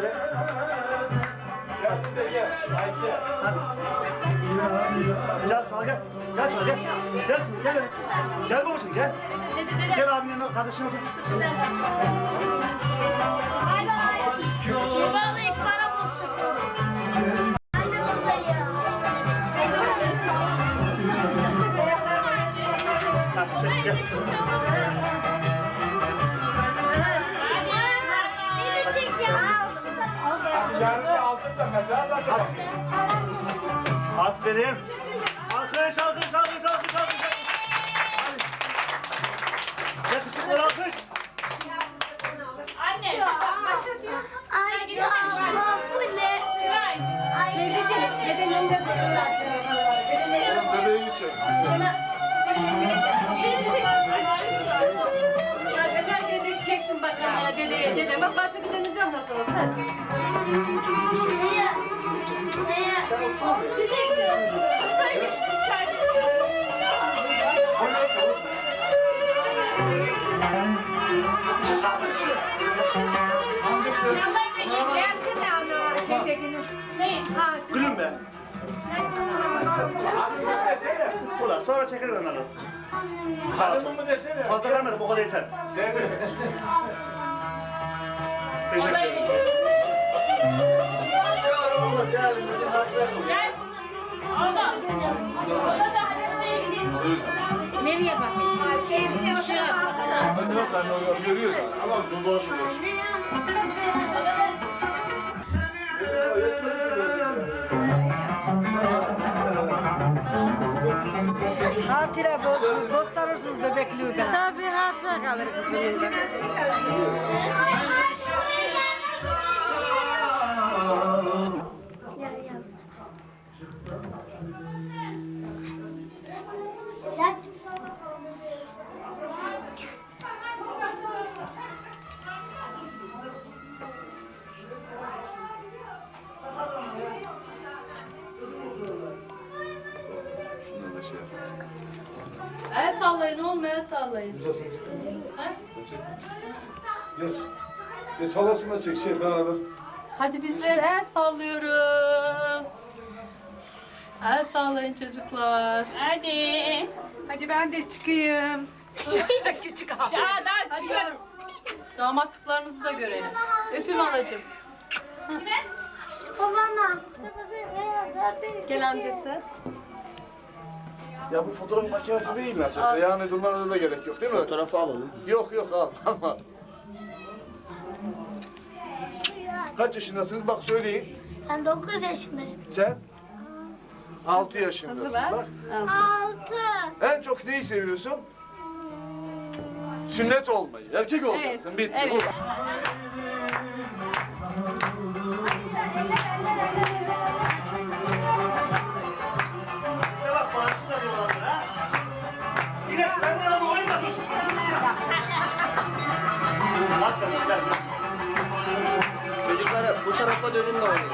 şöyle. Gel de gel. Ayşe. Gel çal gel. Gel çal gel. Gel şimdi gel. Gel babacığım gel. Gel abinin yanına kardeşine otur. Bay bay. Vallahi para borsası. Aferin. Alkış alkış alkış alkış alkış. Hadi. Yakışıklı alkış. Anne, başlatıyor. Ay ya bu ne? Ay Teyzeciğim, dedenin önünde. Dedenin Bebeği çek. Neden dede gideceksin bak kamera dedeye dede. Bak başka gidemeyeceğim nasıl olsa. Hadi. Neye? Neye? Amcası. Gelsin de ana şeydekini. Ha, Gülüm be. Ulan sonra çeker onları. Hanımı mı desene? Fazla vermedim o kadar yeter. Değil mi? Teşekkür ederim. Gel, gel, gel. Nereye bakıyorsun? şeyini Ben yok ben yok. Görüyorsun. Ama boş boş. Hatıra bo bostarırsınız bebekliğe. Tabii hatıra kalır kızım. Sallayın el sallayın. Ha? Geç. Geç halasına çek şey beraber. Hadi bizler el sallıyoruz. El sallayın çocuklar. Hadi. Hadi ben de çıkayım. Küçük abi. Ya daha Hadi çıkıyor. yavrum. Damatlıklarınızı da görelim. Öpün alacım. Babana. Gel amcası. Ya bu fotoğraf makinesi değil nasılsa. Yani durmana da gerek yok değil mi? Fotoğrafı alalım. Yok yok al. Ama. Kaç yaşındasınız? Bak söyleyin. Ben 9 yaşındayım. Sen? 6 Hızlı yaşındasın. ver. Bak. 6. En çok neyi seviyorsun? Sünnet olmayı. Erkek olacaksın. Evet, Bitti. evet. Bu. Benden bu tarafa dönün de oynayın.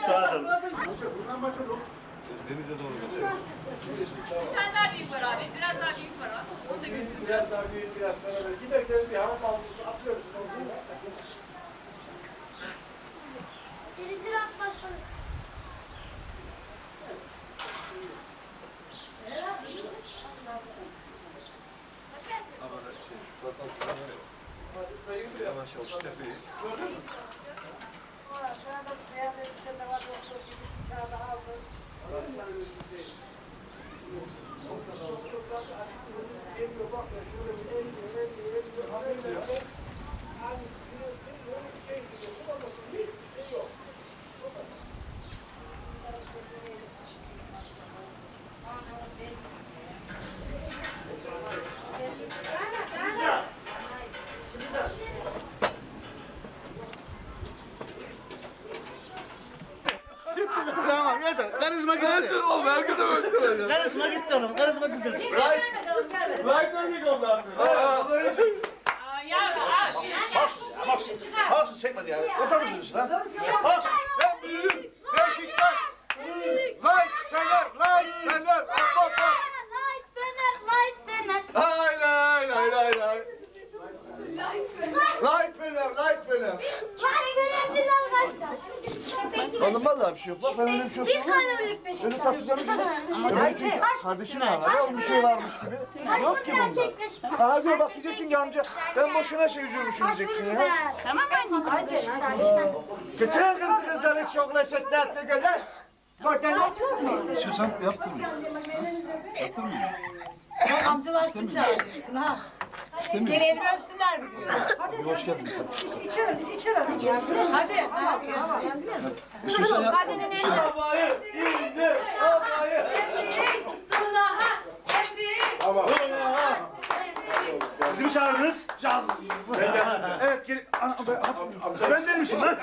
Sağ ol canım. Denize doğru geçelim. Bir tane daha büyük var abi. Biraz daha büyük var abi. Onu da götür. Biraz daha büyük, biraz sana böyle. Giderken bir hava havlusu atıyoruz. Denize atmasın. Yavaş yavaş tepeyi. Tamam yeter. Karizma gitti. Oğlum herkese göstereceğim. Karizma gitti oğlum. Karizma oğlum gelmedi. Like nasıl oldu artık? Ha, Aa, Ya abi. Mahsus. Mahsus çekmedi ya. Otur mu diyorsun ha? Vallahi bir şey yok. Bak ben öyle bir şey Bir yok. kalorik Öyle Beşiktaş. taksitleri gibi. Kardeşin ağlar. Bir şey varmış gibi. Yok ki bunda. Aha diyor bak diyeceksin ki amca ben boşuna şey üzülmüşüm diyeceksin ya. Tamam anneciğim. Beşiktaş. Geçen kızdı kızlar hiç çok leşekler tegeler. Bak gel. İstiyorsan yaptırmayın. Amcalar sizi ha. Gel evini öpsünler mi diyor. Hadi Hoş geldin. içeri, içeri, içeri. Hadi. Hadi. İstiyorsan yap. Hadi nene. Babayı, indi, babayı. Tuna en büyük. Ama. Bizi mi çağırdınız? Evet, gel. Ana, ben, ben demişim lan.